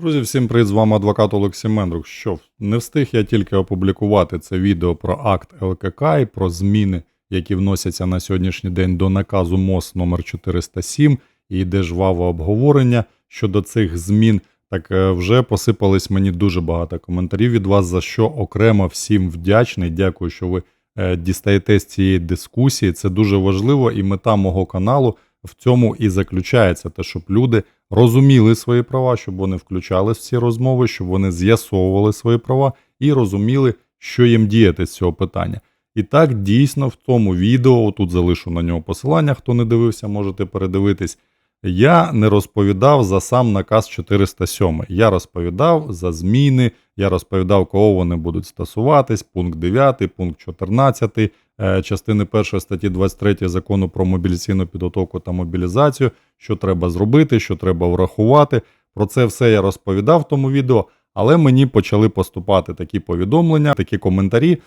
Друзі, всім привіт, з вами адвокат Олексій Мендрук. Що не встиг я тільки опублікувати це відео про акт ЛКК і про зміни, які вносяться на сьогоднішній день до наказу МОЗ номер 407 і йде жваве обговорення щодо цих змін. Так е, вже посипались мені дуже багато коментарів від вас, за що окремо всім вдячний. Дякую, що ви е, дістаєте з цієї дискусії. Це дуже важливо, і мета мого каналу в цьому і заключається, те, щоб люди розуміли свої права, щоб вони включали всі розмови, щоб вони з'ясовували свої права і розуміли, що їм діяти з цього питання. І так дійсно в тому відео, тут залишу на нього посилання, хто не дивився, можете передивитись. Я не розповідав за сам наказ 407. Я розповідав за зміни, я розповідав, кого вони будуть стосуватись, пункт 9, пункт 14 е, частини 1 статті 23 закону про мобілізаційну підготовку та мобілізацію, що треба зробити, що треба врахувати. Про це все я розповідав в тому відео, але мені почали поступати такі повідомлення, такі коментарі.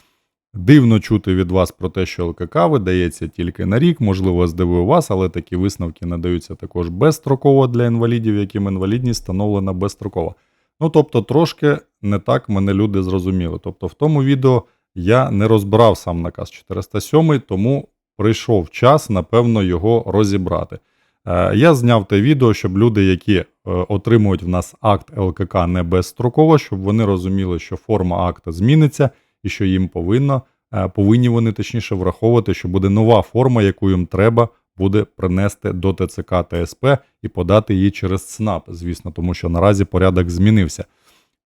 Дивно чути від вас про те, що ЛКК видається тільки на рік, можливо, здивую вас, але такі висновки надаються також безстроково для інвалідів, яким інвалідність встановлена безстроково. Ну тобто, трошки не так мене люди зрозуміли. Тобто, в тому відео я не розбирав сам наказ 407, тому прийшов час, напевно, його розібрати. Е, Я зняв те відео, щоб люди, які е, отримують в нас акт ЛКК не безстроково, щоб вони розуміли, що форма акта зміниться і що їм повинно, е, повинні вони точніше враховувати, що буде нова форма, яку їм треба буде принести до ТЦК ТСП і подати її через ЦНАП, звісно, тому що наразі порядок змінився.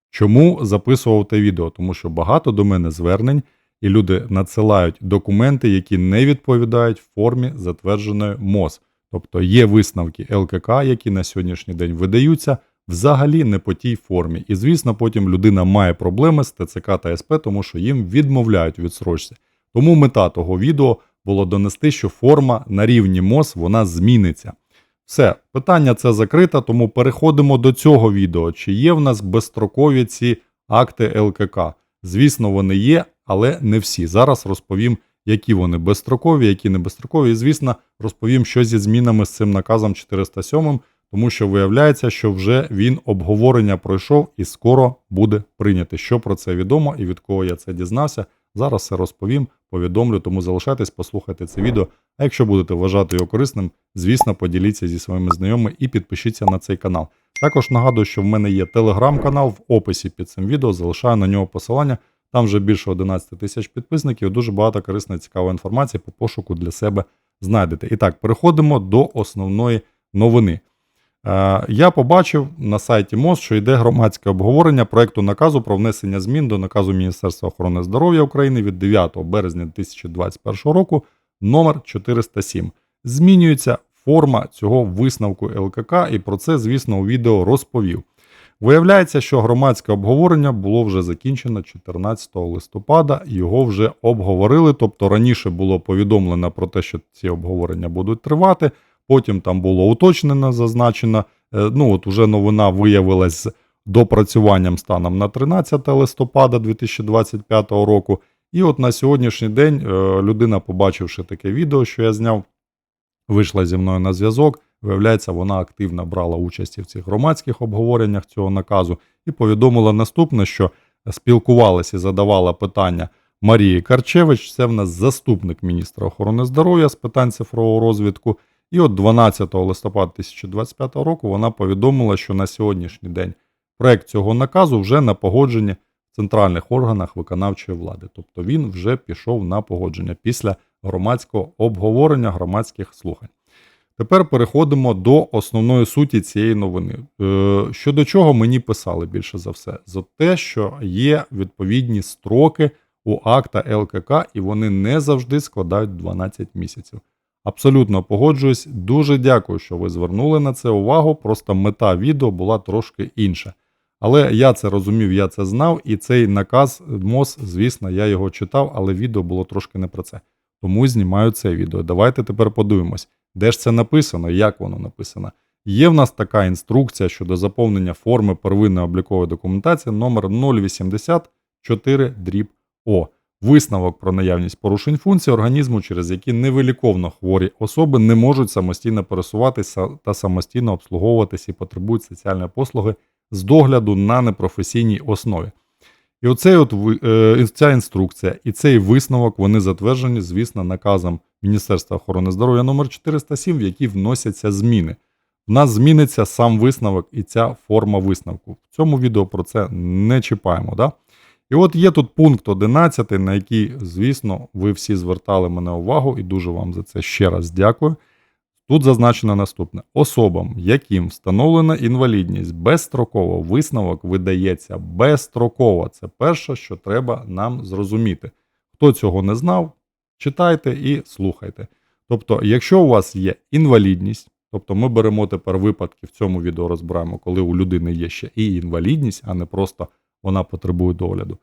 Чому записував те відео? Тому що багато до мене звернень, і люди надсилають документи, які не відповідають формі затвердженої МОЗ. Тобто є висновки ЛКК, які на сьогоднішній день видаються взагалі не по тій формі. І, звісно, потім людина має проблеми з ТЦК та СП, тому що їм відмовляють від срочці. Тому мета того відео було донести, що форма на рівні МОЗ вона зміниться. Все, питання це закрите, тому переходимо до цього відео. Чи є в нас безстрокові ці акти ЛКК? Звісно, вони є, але не всі. Зараз розповім, які вони безстрокові, які не безстрокові. І, звісно, розповім, що зі змінами з цим наказом 407, тому що виявляється, що вже він обговорення пройшов і скоро буде прийнятий. Що про це відомо і від кого я це дізнався. Зараз все розповім, повідомлю, тому залишайтесь, послухайте це відео. А якщо будете вважати його корисним, звісно, поділіться зі своїми знайомими і підпишіться на цей канал. Також нагадую, що в мене є телеграм-канал в описі під цим відео, залишаю на нього посилання. Там вже більше 11 тисяч підписників, дуже багато корисної цікавої інформації по пошуку для себе знайдете. І так, переходимо до основної новини. Е, Я побачив на сайті МОЗ, що йде громадське обговорення проекту наказу про внесення змін до наказу Міністерства охорони здоров'я України від 9 березня 2021 року номер 407. Змінюється форма цього висновку ЛКК, і про це, звісно, у відео розповів. Виявляється, що громадське обговорення було вже закінчено 14 листопада, його вже обговорили. Тобто раніше було повідомлено про те, що ці обговорення будуть тривати. Потім там було уточнено, зазначено. е, Ну от уже новина виявилась з допрацюванням станом на 13 листопада 2025 року. І от на сьогоднішній день е, людина, побачивши таке відео, що я зняв, вийшла зі мною на зв'язок. Виявляється, вона активно брала участь в цих громадських обговореннях цього наказу і повідомила наступне, що спілкувалася і задавала питання Марії Карчевич. Це в нас заступник міністра охорони здоров'я з питань цифрового розвитку. І от 12 листопада 2025 року вона повідомила, що на сьогоднішній день проект цього наказу вже на погодженні в центральних органах виконавчої влади. Тобто він вже пішов на погодження після громадського обговорення громадських слухань. Тепер переходимо до основної суті цієї новини. Е, Щодо чого мені писали більше за все? За те, що є відповідні строки у акта ЛКК, і вони не завжди складають 12 місяців. Абсолютно погоджуюсь. Дуже дякую, що ви звернули на це увагу. Просто мета відео була трошки інша. Але я це розумів, я це знав, і цей наказ МОЗ, звісно, я його читав, але відео було трошки не про це. Тому знімаю це відео. Давайте тепер подивимось, де ж це написано, як воно написано. Є в нас така інструкція щодо заповнення форми первинної облікової документації номер 084 дріб О. Висновок про наявність порушень функцій організму, через які невиліковно хворі особи не можуть самостійно пересуватися та самостійно обслуговуватися і потребують соціальної послуги з догляду на непрофесійній основі. І оцей от е, ця інструкція і цей висновок вони затверджені, звісно, наказом Міністерства охорони здоров'я номер 407, в який вносяться зміни. В нас зміниться сам висновок і ця форма висновку. В цьому відео про це не чіпаємо. Да? І от є тут пункт 11, на який, звісно, ви всі звертали мене увагу, і дуже вам за це ще раз дякую. Тут зазначено наступне: особам, яким встановлена інвалідність безстроково, висновок видається безстроково. Це перше, що треба нам зрозуміти. Хто цього не знав, читайте і слухайте. Тобто, якщо у вас є інвалідність, тобто ми беремо тепер випадки в цьому відео розбираємо, коли у людини є ще і інвалідність, а не просто вона потребує догляду.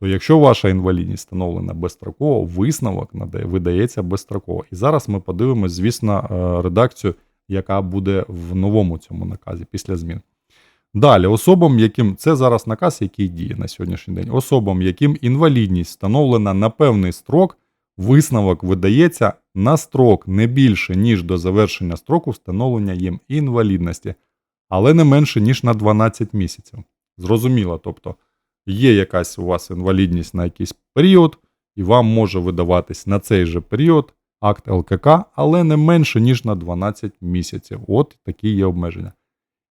То якщо ваша інвалідність встановлена безстроково, висновок видається безстроково. І зараз ми подивимось, звісно, е, редакцію, яка буде в новому цьому наказі після змін. Далі, особам, яким це зараз наказ, який діє на сьогоднішній день, особам, яким інвалідність встановлена на певний строк, висновок видається на строк не більше, ніж до завершення строку встановлення їм інвалідності, але не менше, ніж на 12 місяців. Зрозуміло, тобто є якась у вас інвалідність на якийсь період, і вам може видаватись на цей же період акт ЛКК, але не менше, ніж на 12 місяців. От такі є обмеження.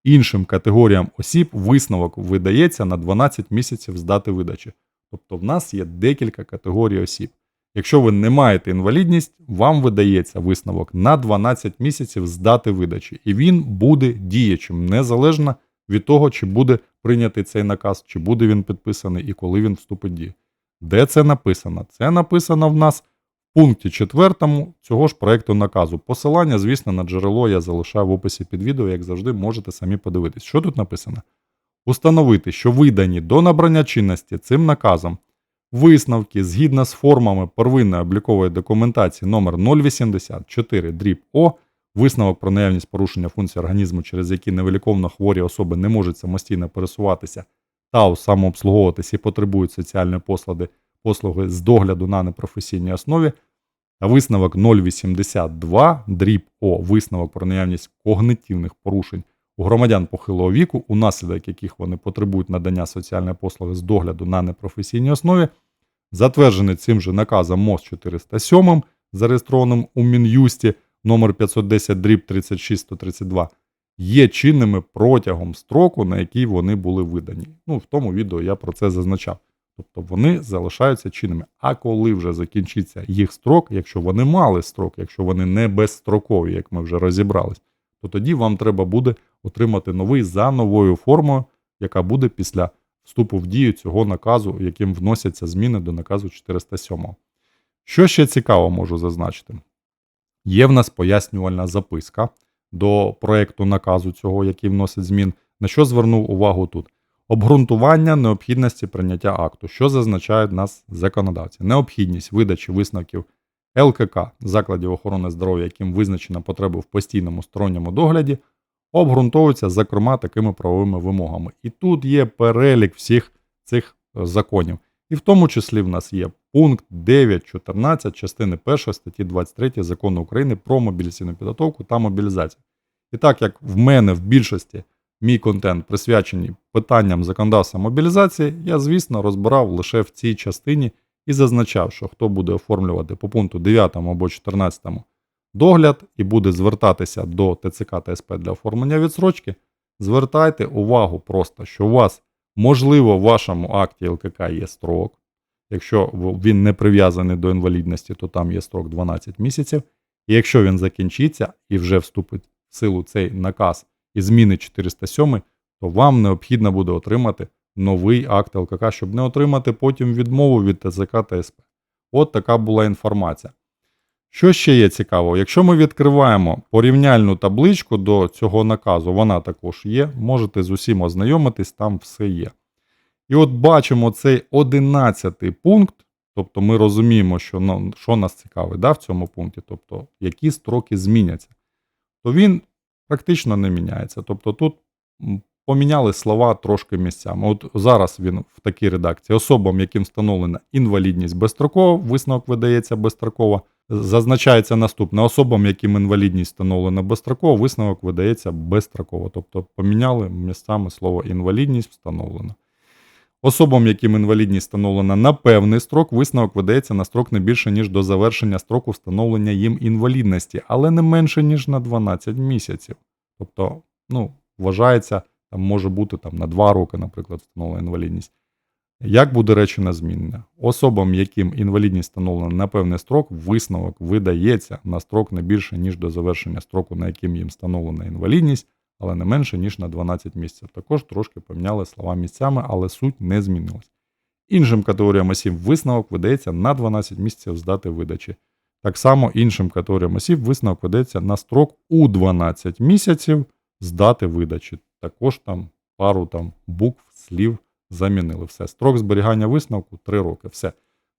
Іншим категоріям осіб висновок видається на 12 місяців з дати видачі. Тобто в нас є декілька категорій осіб. Якщо ви не маєте інвалідність, вам видається висновок на 12 місяців з дати видачі, і він буде діячим незалежно від того, чи буде прийнятий цей наказ, чи буде він підписаний і коли він вступить в дію. Де це написано? Це написано в нас в пункті 4 цього ж проекту наказу. Посилання, звісно, на джерело я залишаю в описі під відео, як завжди, можете самі подивитись. Що тут написано? Установити, що видані до набрання чинності цим наказом висновки згідно з формами первинної облікової документації номер 084 дріб О, висновок про наявність порушення функцій організму, через які невиліковно хворі особи не можуть самостійно пересуватися та самообслуговуватися і потребують соціальної послуги, послуги з догляду на непрофесійній основі. Та висновок 082 дріб О, висновок про наявність когнитивних порушень у громадян похилого віку, унаслідок яких вони потребують надання соціальної послуги з догляду на непрофесійній основі, затверджений цим же наказом МОЗ 407, зареєстрованим у Мін'юсті номер 510 дріб 36132, є чинними протягом строку, на який вони були видані. Ну, в тому відео я про це зазначав. Тобто вони залишаються чинними. А коли вже закінчиться їх строк, якщо вони мали строк, якщо вони не безстрокові, як ми вже розібрались, то тоді вам треба буде отримати новий за новою формою, яка буде після вступу в дію цього наказу, яким вносяться зміни до наказу 407. Що ще цікаво можу зазначити? Є в нас пояснювальна записка до проекту наказу цього, який вносить змін. На що звернув увагу тут? Обґрунтування необхідності прийняття акту, що зазначають нас законодавці. Необхідність видачі висновків ЛКК закладів охорони здоров'я, яким визначена потреба в постійному сторонньому догляді, обґрунтовується, зокрема, такими правовими вимогами. І тут є перелік всіх цих е, законів. І в тому числі в нас є пункт 9.14 частини 1 статті 23 закону України про мобілізаційну підготовку та мобілізацію. І так як в мене в більшості мій контент присвячений питанням законодавства мобілізації, я, звісно, розбирав лише в цій частині і зазначав, що хто буде оформлювати по пункту 9 або 14 догляд і буде звертатися до ТЦК та СП для оформлення відсрочки, звертайте увагу просто, що у вас, можливо, в вашому акті ЛКК є строк. Якщо він не прив'язаний до інвалідності, то там є строк 12 місяців. І якщо він закінчиться і вже вступить в силу цей наказ і зміни 407, то вам необхідно буде отримати новий акт ЛКК, щоб не отримати потім відмову від ТЗК та СП. От така була інформація. Що ще є цікаво? Якщо ми відкриваємо порівняльну табличку до цього наказу, вона також є, можете з усім ознайомитись, там все є. І от бачимо цей 11 пункт, тобто ми розуміємо, що, ну, що нас цікавить да, в цьому пункті, тобто які строки зміняться, то він практично не міняється. Тобто тут поміняли слова трошки місцями. От зараз він в такій редакції: особам, яким встановлена інвалідність безстроково, висновок видається безстроково, зазначається наступне: особам, яким інвалідність встановлена безстроково, висновок видається безстроково. Тобто поміняли місцями слово інвалідність встановлено. Особам, яким інвалідність встановлена на певний строк, висновок видається на строк не більше, ніж до завершення строку встановлення їм інвалідності, але не менше, ніж на 12 місяців. Тобто, ну, вважається, там може бути там, на 2 роки, наприклад, встановлена інвалідність. Як буде речення змінення? Особам, яким інвалідність встановлена на певний строк, висновок видається на строк не більше, ніж до завершення строку, на яким їм встановлена інвалідність, але не менше, ніж на 12 місяців. Також трошки поміняли слова місцями, але суть не змінилась. Іншим категоріям осіб висновок видається на 12 місяців з дати видачі. Так само іншим категоріям осіб висновок видається на строк у 12 місяців з дати видачі. Також там пару там букв, слів замінили. Все. Строк зберігання висновку 3 роки. Все.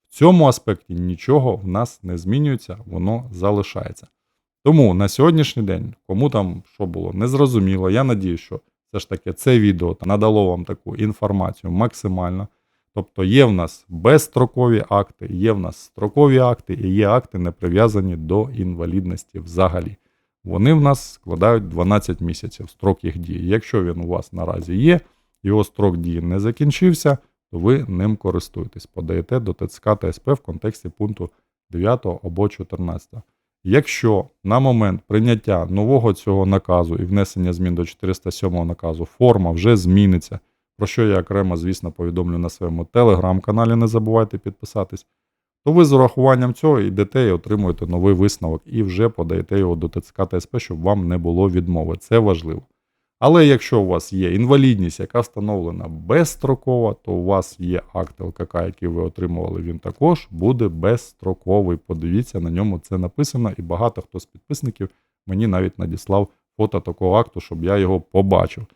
В цьому аспекті нічого в нас не змінюється, воно залишається. Тому на сьогоднішній день, кому там що було незрозуміло, я надію, що все ж таки це відео надало вам таку інформацію максимально. Тобто є в нас безстрокові акти, є в нас строкові акти і є акти, не прив'язані до інвалідності взагалі. Вони в нас складають 12 місяців строк їх дії. Якщо він у вас наразі є, його строк дії не закінчився, то ви ним користуєтесь, подаєте до ТЦК та СП в контексті пункту 9 або 14. Якщо на момент прийняття нового цього наказу і внесення змін до 407 наказу форма вже зміниться, про що я окремо, звісно, повідомлю на своєму телеграм-каналі, не забувайте підписатись, то ви з урахуванням цього йдете і отримуєте новий висновок і вже подаєте його до ТЦК ТСП, щоб вам не було відмови. Це важливо. Але якщо у вас є інвалідність, яка встановлена безстроково, то у вас є акт ЛКК, який ви отримували, він також буде безстроковий. Подивіться, на ньому це написано, і багато хто з підписників мені навіть надіслав фото такого акту, щоб я його побачив.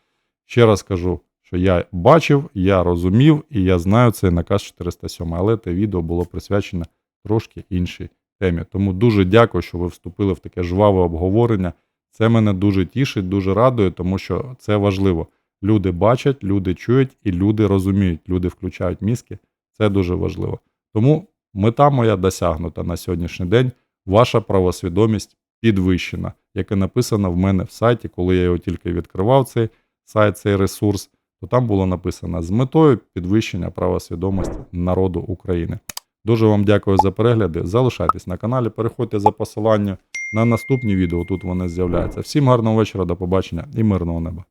Ще раз кажу, що я бачив, я розумів і я знаю цей наказ 407, але те відео було присвячене трошки іншій темі. Тому дуже дякую, що ви вступили в таке жваве обговорення. Це мене дуже тішить, дуже радує, тому що це важливо. Люди бачать, люди чують і люди розуміють, люди включають мізки. Це дуже важливо. Тому мета моя досягнута на сьогоднішній день. Ваша правосвідомість підвищена, яке написано в мене в сайті, коли я його тільки відкривав, цей сайт, цей ресурс, то там було написано з метою підвищення правосвідомості народу України. Дуже вам дякую за перегляди. Залишайтесь на каналі, переходьте за посиланням на наступні відео. Тут вони з'являються. Всім гарного вечора, до побачення і мирного неба.